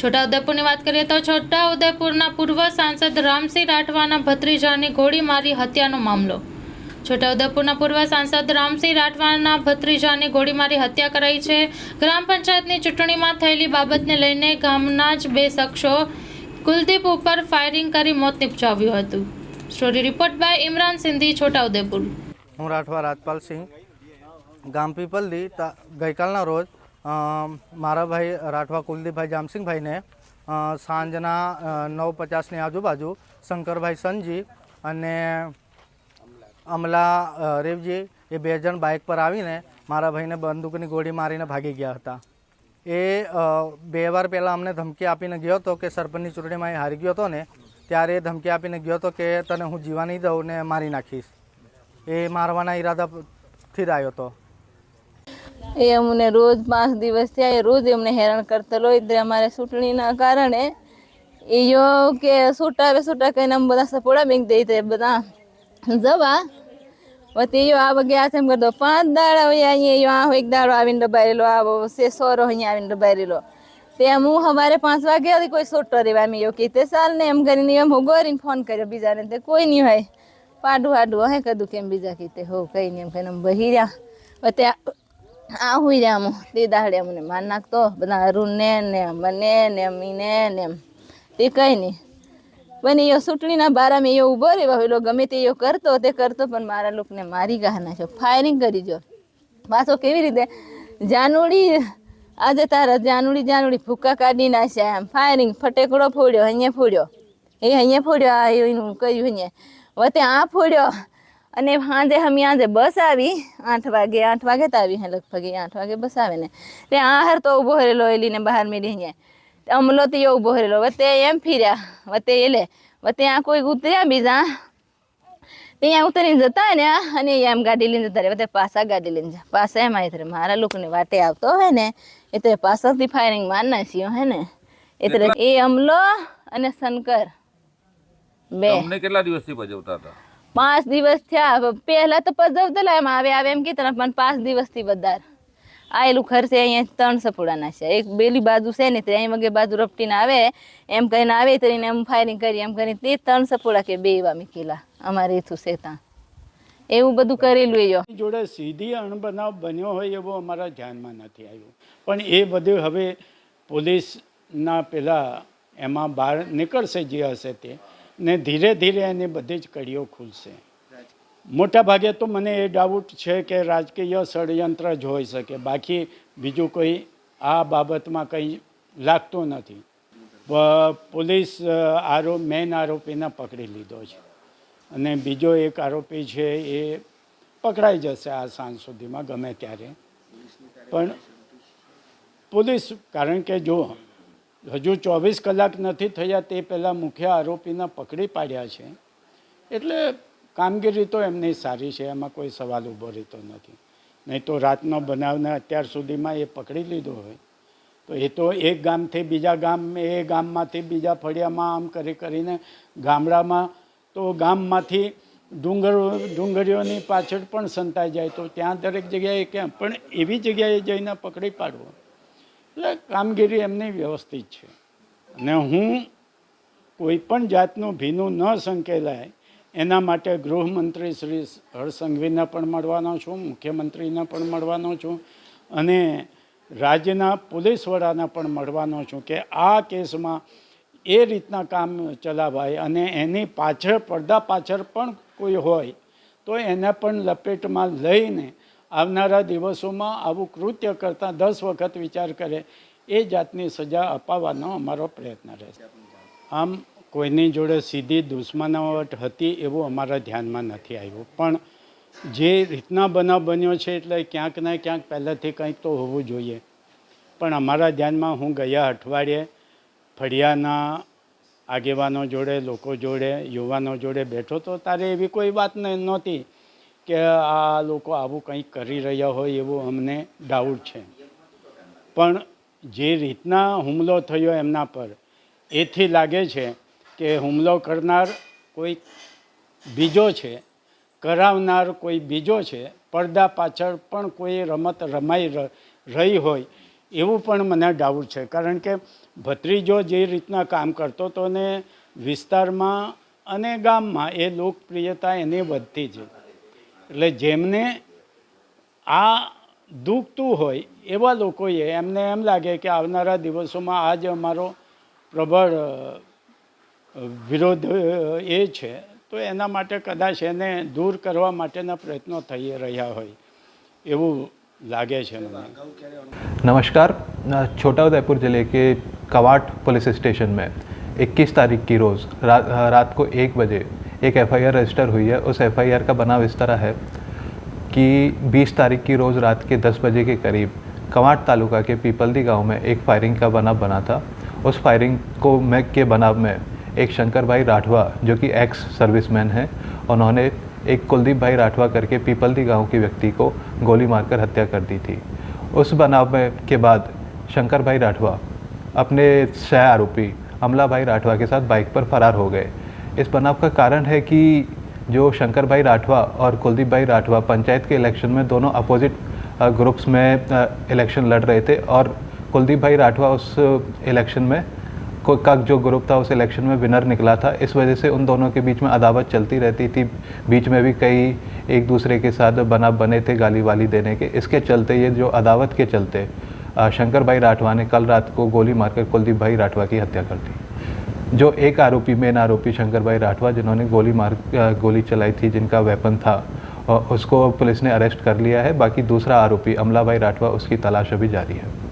છોટાઉદેપુરની વાત કરીએ તો છોટાઉદેપુરના પૂર્વ સાંસદ રામસિંહ રાઠવાના ભત્રીજાની ગોળી મારી હત્યાનો મામલો. છોટાઉદેપુરના પૂર્વ સાંસદ રામસિંહ રાઠવાના ભત્રીજાની ગોળી હત્યા કરાઈ છે. ગ્રામ પંચાયતની ચૂંટણીમાં થયેલી બાબતને લઈને ગામના જ બે શખ્સો કુલદીપ ઉપર ફાયરિંગ કરી મોત નિપજાવ્યું હતું. Story report by Imran Sindhi, Chhotaudepur. હું રાઠવા રાજપાલસિંહ ગામ પીપલદી ગઈકાલના રોજ મારા ભાઈ રાઠવા કુલદીપભાઈ જામસિંહભાઈને સાંજના નવ પચાસની આજુબાજુ શંકરભાઈ સંજી અને અમલા રેવજી એ બે જણ બાઇક પર આવીને મારા ભાઈને બંદૂકની ગોળી મારીને ભાગી ગયા હતા. એ બે વાર પહેલાં અમને ધમકી આપીને ગયો હતો કે સરપંચની ચૂંટણીમાં એ હારી ગયો હતો ને, ત્યારે એ ધમકી આપીને ગયો હતો કે તને હું જીવા નહીં દઉં ને મારી નાખીશ. એ મારવાના ઈરાદાથી જ આવ્યો હતો. એ અમને રોજ પાંચ દિવસ થયા, એ રોજ એમને હેરાન કરતેલો એટલે અમારે ચૂંટણીના કારણે એ યો કે છૂટાવે છૂટા કહીને અમે બધા સપોડા બેંક દઈ તે બધા. જવા. વતી આ વગે આ એમ કરતો પાંચ દાડા હોય અહીંયા યો આ એક દાડો આવીને ડબાયેલો આવો સે સોરો અહીંયા આવીને ડબાયેલો તે હું સવારે પાંચ વાગે હતી કોઈ સોટો રેવા મેં યો કીધે ચાલ ને એમ કરીને એમ હું ગોરીને ફોન કર્યો બીજાને. તે કોઈ નહીં હોય. પાડું હાડું, હે કદું કેમ બીજા કીતે હો, કઈ નહીં એમ અમે બહી રહ્યા વતે આ હુઈ રહ્યા હું તે દાડે અમને માર નાખતો. બધા અરુણ ને ને, મને ને, મીને ને એમ. તે કઈ નહીં પણ એ ચૂંટણીના બારામાં એ ઊભો રહ્યો પેલો ગમે તે એ કરતો, તે કરતો, પણ મારા લોકોને મારી ગાહ નાખ્યો. ફાયરિંગ કરી જો પાછો કેવી રીતે? જાનુડી, આજે તારા જાનુડી જાનુડી ફૂકા કાઢી નાખ્યા એમ. ફાયરિંગ ફટેકડો ફોડ્યો, અહીંયા ફોડ્યો. એ અહીંયા ફોડ્યો, આ એનું કર્યું અહીંયા. વતે આ ફોડ્યો. અને સાંજે અમે આજે બસ આવી આઠ વાગે આઠ વાગે તો આવી હે લગભગ એ આઠ વાગે બસ આવે ને. તે આ હર તો ઊભો રહેલો એલીને બહાર મેળી અહીંયા. અમલો તો એ ઊભો રહેલો વતે એમ ફીર્યા વતે એલે વતે આ કોઈ ઉતર્યા બીજા. ત્યાં ઉતરીને જતા ને અને એમ ગાડી લઈને જતા રહે વતે પાછા ગાડી લઈને જા પાછા એમ આવી મારા લોકોને વાટે આવતો હોય ને એ તો પાછળથી ફાયરિંગ માર નાખ્યો હે ને. એટલે એ અમલો અને શંકર. બે. તમને કેટલા દિવસથી ભજવતા હતા? પાંચ દિવસ થયા. પહેલા તો પજવતા એમ આવે આવે એમ કીધું પણ પાંચ દિવસથી વધારે. આયેલું ખર્ચે અહીંયા ત્રણ સપોડાના છે. એક બેલી બાજુ છે ને તે અહીં વગે બાજુ રપટીને આવે, એમ કરીને આવે તો એમ ફાયરિંગ કરી, એમ કરીને તે ત્રણ સપોડા કે બે એવા મૂકેલા. અમારે એથું છે ત્યાં. એવું બધું કરેલું એ જોડે સીધી અણબનાવ બન્યો હોય એવો અમારા ધ્યાનમાં નથી આવ્યું. પણ એ બધું હવે પોલીસના પેલા એમાં બહાર નીકળશે જે હશે તે. ને ધીરે ધીરે એની બધી જ કડીઓ ખુલશે. મોટા ભાગે તો મને એ ડાઉટ છે કે રાજકીય ષડયંત્ર જ હોઈ શકે. બાકી બીજું કોઈ આ બાબતમાં કંઈ લાગતું નથી. પોલીસ આરો આરોપ મેઇન આરોપીને પકડી લીધો છે. અને બીજો એક આરોપી છે એ પકડાઈ જશે આ સાંજ સુધીમાં ગમે ત્યારે. પણ પોલીસ કારણ કે જો હજુ ચોવીસ કલાક નથી થયા તે પહેલાં મુખ્ય આરોપીને પકડી પાડ્યા છે. એટલે કામગીરી તો એમની સારી છે, એમાં કોઈ સવાલ ઊભો રહેતો નથી. નહીં તો રાતનો બનાવને અત્યાર સુધીમાં એ પકડી લીધો હોય. તો એ તો એક ગામથી બીજા ગામ, એ ગામમાંથી બીજા ફળિયામાં આમ કરી કરીને ગામડામાં તો ગામમાંથી ડુંગર, ડુંગરીઓની પાછળ પણ સંતાઈ જાય. તો ત્યાં દરેક જગ્યાએ કેમ? પણ એવી જગ્યાએ જઈને પકડી પાડવો. એટલે કામગીરી એમની વ્યવસ્થિત છે. અને હું કોઈ પણ જાતનું ભીનું ન સંકેલાય, એના માટે ગૃહમંત્રી શ્રી હરસંઘવીને પણ મળવાનો છું, મુખ્યમંત્રીને પણ મળવાનો છું, અને રાજ્યના પોલીસ વડાને પણ મળવાનો છું કે આ કેસમાં એ રીતના કામ ચલાવાય અને એની પાછળ, પડદા પાછળ પણ કોઈ હોય, તો એને પણ લપેટમાં લઈને આવનારા દિવસોમાં આવું કૃત્ય કરતાં દસ વખત વિચાર કરે, એ જાતની સજા અપાવવાનો અમારો પ્રયત્ન રહેશે. આમ કોઈની જોડે સીધી દુશ્મનાવટ હતી એવું અમારા ધ્યાનમાં નથી આવ્યું. પણ જે રીતના બનાવ બન્યો છે એટલે ક્યાંક ને ક્યાંક પહેલાંથી કંઈક તો હોવું જોઈએ. પણ અમારા ધ્યાનમાં હું ગયા અઠવાડિયે ફળિયાના આગેવાનો જોડે, લોકો જોડે, યુવાનો જોડે બેઠો તો તારે એવી કોઈ વાત નહોતી. કે આ લોકો આવું કંઈક કરી રહ્યા હોય એવું અમને ડાઉટ છે. પણ જે રીતના હુમલો થયો એમના પર, એથી લાગે છે કે હુમલો કરનાર કોઈ બીજો છે, કરાવનાર કોઈ બીજો છે, પડદા પાછળ પણ કોઈ રમત રમાઈ રહી હોય એવું પણ મને ડાઉટ છે. કારણ કે ભત્રીજો જે રીતના કામ કરતો હતો ને વિસ્તારમાં અને ગામમાં એ લોકપ્રિયતા એની વધતી જ. એટલે જેમને આ દુખતું હોય એવા લોકોએ એમને એમ લાગે કે આવનારા દિવસોમાં આ જ અમારો પ્રબળ અ, વિરોધ અ, એ છે તો એના માટે કદાચ એને દૂર કરવા માટેના પ્રયત્નો થઈ રહ્યા હોય એવું લાગે છે મને नमस्कार अ, छोटाउदेपुर ज़िले के कवाट पुलिस स्टेशन में 21 तारीख की रोज़ रात अ, रात को एक बजे एक एफआईआर रजिस्टर हुई है। उस एफआईआर का बनाव इस तरह है कि 20 तारीख की रोज़ रात के 10 बजे के करीब कवाट तालुका के पीपलदी गाँव में एक फायरिंग का बनाव बना था। उस फायरिंग को में के बनाव में एक शंकर भाई राठवा, जो कि एक्स सर्विसमैन हैं, उन्होंने एक कुलदीप भाई राठवा करके पीपलदी गाँव के व्यक्ति को गोली मारकर हत्या कर दी थी। उस बनाव में के बाद शंकर भाई राठवा, अपने सह आरोपी अमला भाई राठवा के साथ बाइक पर फरार हो गए। इस बनाव का कारण है कि जो शंकर भाई राठवा और कुलदीप भाई राठवा पंचायत के इलेक्शन में दोनों अपोजिट ग्रुप्स में इलेक्शन लड़ रहे थे और कुलदीप भाई राठवा उस इलेक्शन में, को जो ग्रुप था उस इलेक्शन में विनर निकला था। इस वजह से उन दोनों के बीच में अदावत चलती रहती थी। बीच में भी कई एक दूसरे के साथ बना बने थे गाली वाली देने के। इसके चलते, ये जो अदावत के चलते शंकर भाई राठवा ने कल रात को गोली मारकर कुलदीप भाई राठवा की हत्या कर दी। जो एक आरोपी, मेन आरोपी शंकर भाई राठवा, जिन्होंने गोली मार गोली चलाई थी, जिनका वेपन था उसको पुलिस ने अरेस्ट कर लिया है। बाकी दूसरा आरोपी अमला भाई राठवा, उसकी तलाश अभी जारी है।